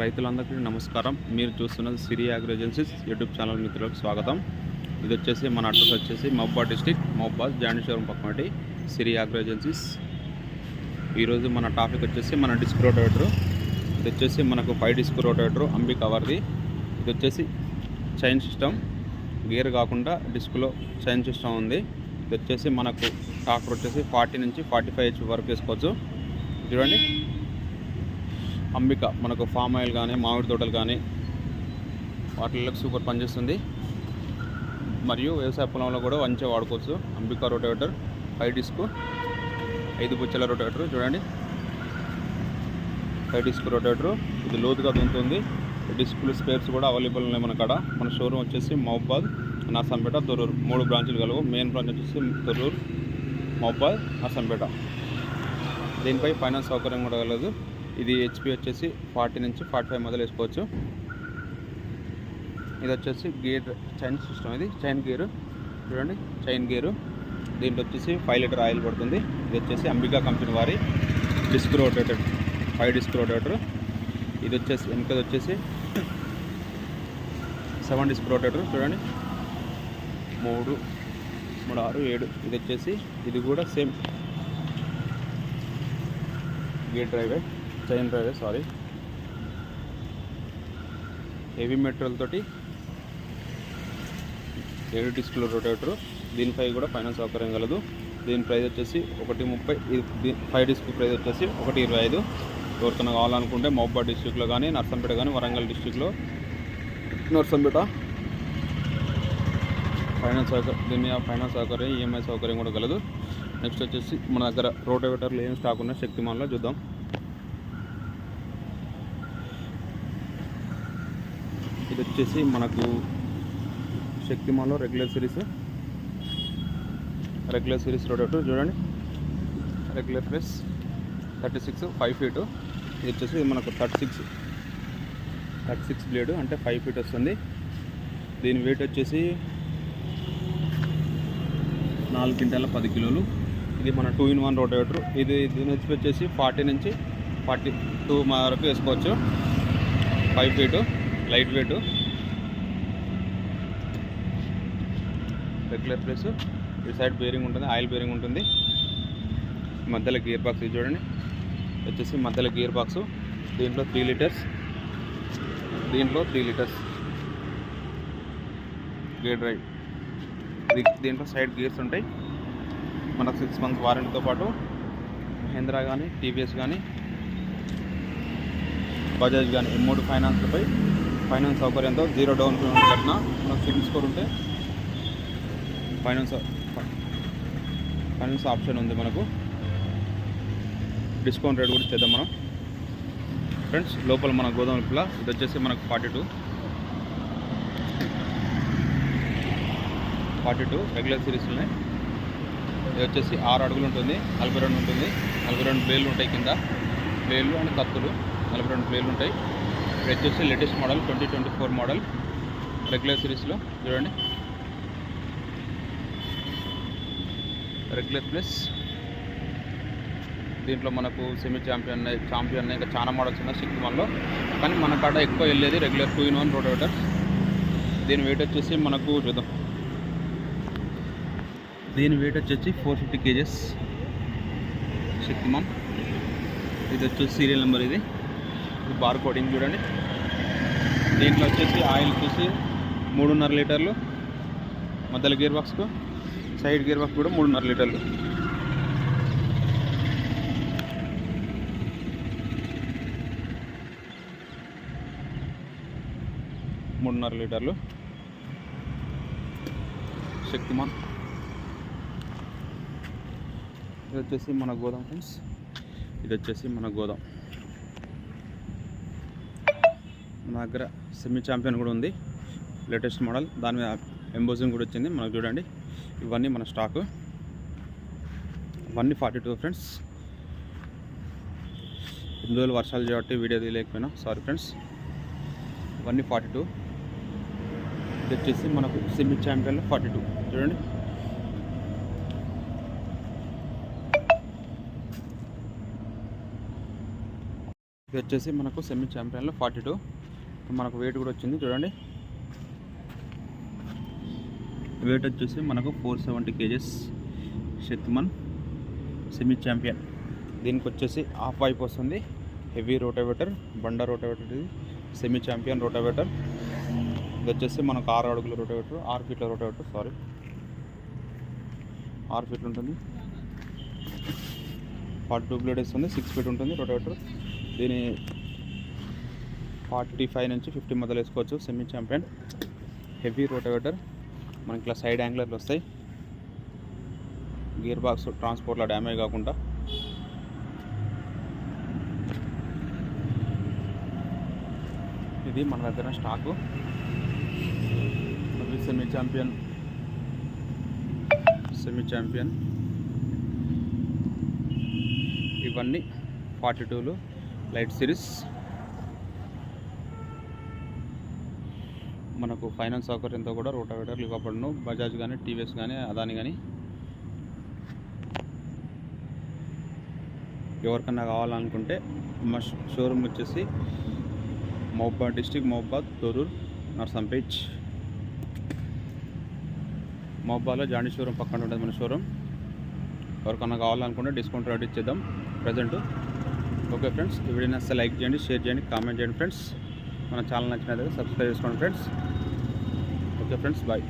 రైతులందరికీ నమస్కారం. మీరు చూస్తున్నది Siri agro agencies YouTube channel మిత్రులకు స్వాగతం. ఇది వచ్చేసి మన అడ్రస్ వచ్చేసి మహబాద్ డిస్టిక్ మహబాద్ జాండేశ్వరం పక్కనటి సిరి అగ్రో ఏజెన్సీస్ ఈరోజు మన టాపిక్ వచ్చేసి మన డిస్క్ రోటోవేటర్. ఇది వచ్చేసి మనకు ఫైవ్ డిస్క్ రోటోవేటర్ అంబి కవర్ది ఇది వచ్చేసి చైన్ సిస్టమ్. గేర్ కాకుండా డిస్క్లో చైన్ సిస్టమ్ ఉంది. ఇది వచ్చేసి మనకు టాక్టర్ వచ్చేసి ఫార్టీ నుంచి ఫార్టీ ఫైవ్ హెచ్ వరకు వేసుకోవచ్చు. చూడండి. అంబిక మనకు ఫామ్ ఆయిల్ కానీ మామిడి తోటలు కానీ వాటిల్లో సూపర్ పనిచేస్తుంది. మరియు వ్యవసాయ పొలంలో కూడా మంచిగా వాడుకోవచ్చు. అంబికా రొటేటర్ ఫైవ్ డిస్క్ ఐదు బుచ్చల రొటేటర్ చూడండి. ఫైవ్ డిస్క్ రొటేటర్ ఇది లోతుగా దుంతుంది డిస్కులు స్పేర్స్ కూడా అవైలబుల్ ఉన్నాయి మన కాడ. మన షోరూమ్ వచ్చేసి మహబాద్ నర్సంపేట తొర్రూరు. మూడు బ్రాంచ్లు కలవు. మెయిన్ బ్రాంచ్ వచ్చేసి తొర్రూరు మహబాద్ నర్సంపేట దీనిపై ఫైనాన్స్ సౌకర్యం కూడా కలదు. ఇది హెచ్పి వచ్చేసి ఫార్టీ నుంచి ఫార్టీ ఫైవ్ మొదలు వేసుకోవచ్చు. ఇది వచ్చేసి గేర్ చైన్ సిస్టమ్ ఇది. Chain gear. చూడండి చైన్ గేరు. దీంట్లో వచ్చేసి ఫైవ్ లీటర్ ఆయిల్ పడుతుంది. ఇది వచ్చేసి అంబికా కంపెనీ వారి disc rotator five disc rotator ఇది వచ్చేసి వెనుకది వచ్చేసి సెవెన్ డిస్క్ రోటేటర్ చూడండి. మూడు మూడు ఆరు ఏడు. ఇది వచ్చేసి ఇది కూడా సేమ్ గేర్ డ్రైవే. చైన్ డ్రైవే సారీ. హెవీ మెటీరియల్ తోటి ఏడు డిస్కుల రొటేటర్. దీనిపై కూడా ఫైనాన్స్ సౌకర్యం కలదు. దీని ప్రైస్ వచ్చేసి ఒకటి ముప్పై ఫైవ్ డిస్క్ ప్రైస్ వచ్చేసి ఒకటి ఇరవై ఐదు. ఎవరికైనా కావాలనుకుంటే మహబాద్ డిస్టిక్లో కానీ నర్సంపేట కానీ వరంగల్ డిస్టిక్లో నర్సంపేట ఫైనాన్స్ సౌకర్యం దీని మీద ఫైనాన్స్ సౌకర్యం ఈఎంఐ సౌకర్యం కూడా కలదు. నెక్స్ట్ వచ్చేసి మన దగ్గర రోటోవేటర్లు ఏం స్టాక్ ఉన్నాయి శక్తిమాన్లో చూద్దాం. ఇది వచ్చేసి మనకు శక్తిమాన్లో regular series regular series rotovator చూడండి. Regular plus thirty six five feet ఇది వచ్చేసి మనకు thirty six thirty six blade అంటే ఫైవ్ ఫీట్ వస్తుంది. దీని వెయిట్ వచ్చేసి నాలుగు క్వింటాల పది కిలోలు. ఇది మన టూ ఇన్ వన్ రోటేటర్ ఇది దీని వచ్చి వచ్చేసి ఫార్టీ నుంచి ఫార్టీ టూ వరకు వేసుకోవచ్చు. Five feet light weight. Regular plus ఈ సైడ్ బేరింగ్ ఉంటుంది ఆయిల్ బేరింగ్ ఉంటుంది. మధ్యలో గియర్ బాక్స్ ఇది చూడండి. వచ్చేసి మధ్యలో గియర్ బాక్స్ దీంట్లో త్రీ లీటర్స్ దీంట్లో త్రీ లీటర్స్ గేర్ డ్రైవ్ దీంట్లో సైడ్ గేర్స్ ఉంటాయి. మనకు సిక్స్ మంత్స్ వారంటీతో పాటు మహేంద్రా కానీ టీవీఎస్ కానీ బజాజ్ కానీ ఈ మూడు ఫైనాన్స్లపై ఫైనాన్స్ సౌకర్యంతో జీరో డౌన్ పేమెంట్ కట్టిన. మనకు సిబిల్ స్కోర్ ఉంటే ఫైనాన్స్ ఫైనాన్స్ ఆప్షన్ ఉంది మనకు. డిస్కౌంట్ రేట్ కూడా చేద్దాం మనం. ఫ్రెండ్స్ లోపల మన గోధుమ పిల్ల. ఇది వచ్చేసి మనకు forty two. Forty two regular series ఉన్నాయి ఇది వచ్చేసి ఆరు అడుగులు ఉంటుంది. నలభై రెండు ఉంటుంది. నలభై రెండు ప్లేలు ఉంటాయి కింద. ప్లేలు అండ్ కత్తులు. నలభై రెండు ప్లేలు ఉంటాయి. ఇది వచ్చేసి latest model twenty twenty four model regular సిరీస్లో. చూడండి. Regular plus. దీంట్లో మనకు సెమీ ఛాంపియన్ ఛాంపియన్ ఇంకా చాలా మోడల్స్ ఉన్నాయి సిక్స్ వన్లో. కానీ మన కాడ ఎక్కువ వెళ్ళేది regular two in one rotovator దీని వెయిట్ వచ్చేసి మనకు చూద్దాం. దీని వెయిట్ వచ్చేసి ఫోర్ ఫిఫ్టీ కేజెస్ శక్తిమాన్ ఇది వచ్చేసి సీరియల్ నెంబర్ ఇది. బార్ కోడింగ్ చూడండి. దీంట్లో వచ్చేసి ఆయిల్ వచ్చేసి మూడున్నర లీటర్లు. మధ్యలో గేర్ బాక్స్కు సైడ్ గేర్ బాక్స్ కూడా మూడున్నర లీటర్లు. మూడున్నర లీటర్లు. శక్తిమాన్ ఇది వచ్చేసి మన గోదాం ఫ్రెండ్స్. ఇది వచ్చేసి మన గోదాం. మన దగ్గర సెమీ ఛాంపియన్ కూడా ఉంది. లేటెస్ట్ మోడల్ దాని మీద ఎంబోజింగ్ కూడా వచ్చింది. మనకు చూడండి. ఇవన్నీ మన స్టాకు ఇవన్నీ ఫార్టీ టూ ఫ్రెండ్స్ ఎన్ని రోజులు వర్షాలు కాబట్టి వీడియో తీయలేకపోయినా. సారీ ఫ్రెండ్స్ ఇవన్నీ ఫార్టీ టూ ఇది వచ్చేసి మనకు సెమీ ఛాంపియన్లో ఫార్టీ టూ చూడండి. ఇది వచ్చేసి మనకు సెమీ ఛాంపియన్లో ఫార్టీ టూ మనకు వెయిట్ కూడా వచ్చింది. చూడండి. వెయిట్ వచ్చేసి మనకు four seventy kgs Shaktiman semi champion దీనికి వచ్చేసి హాఫ్ వైపు వస్తుంది. హెవీ రోటోవేటర్ బండ రోటోవేటర్ ఇది. సెమీ ఛాంపియన్ రోటోవేటర్ ఇది వచ్చేసి మనకు ఆరు అడుగుల రోటోవేటర్ ఆరు ఫీట్ల రోటోవేటర్ సారీ ఆరు ఫీట్లు ఉంటుంది. ఫార్టీ టూ బ్లేడ్ వస్తుంది. సిక్స్ ఫీట్ ఉంటుంది రోటోవేటర్ దీని ఫార్టీ ఫైవ్ నుంచి ఫిఫ్టీ మొదలు వేసుకోవచ్చు సెమీ ఛాంపియన్ హెవీ రోటవేటర్ మనకి ఇలా సైడ్ యాంగ్లర్లు వస్తాయి. గేర్ బాక్స్ ట్రాన్స్పోర్ట్లో డ్యామేజ్ కాకుండా. ఇది మన దగ్గర స్టాకు మళ్ళీ సెమీ ఛాంపియన్ సెమీ ఛాంపియన్ ఇవన్నీ ఫార్టీ టూలు లైట్ సిరీస్. మనకు ఫైనాన్స్ సౌకర్యంతో కూడా రోటావేటర్లు ఇవ్వబడును. బజాజ్ కానీ టీవీఎస్ కానీ అదాని కానీ ఎవరికన్నా కావాలనుకుంటే మా షోరూమ్ వచ్చేసి మహబాద్ డిస్టిక్ మహబాద్ తొరూర్ నర్సంపేచ్ మహబాద్లో జాండీ షోరూమ్ పక్కన ఉంటుంది మన షోరూమ్. ఎవరికన్నా కావాలనుకుంటే డిస్కౌంట్ రెడీ ఇచ్చేద్దాం. ప్రజెంట్ ఓకే ఫ్రెండ్స్ ఈ వీడియోని లైక్ చేయండి షేర్ చేయండి కామెంట్ చేయండి ఫ్రెండ్స్. మన ఛానల్ నచ్చినట్లయితే సబ్స్క్రైబ్ చేసుకోండి ఫ్రెండ్స్. Okay friends bye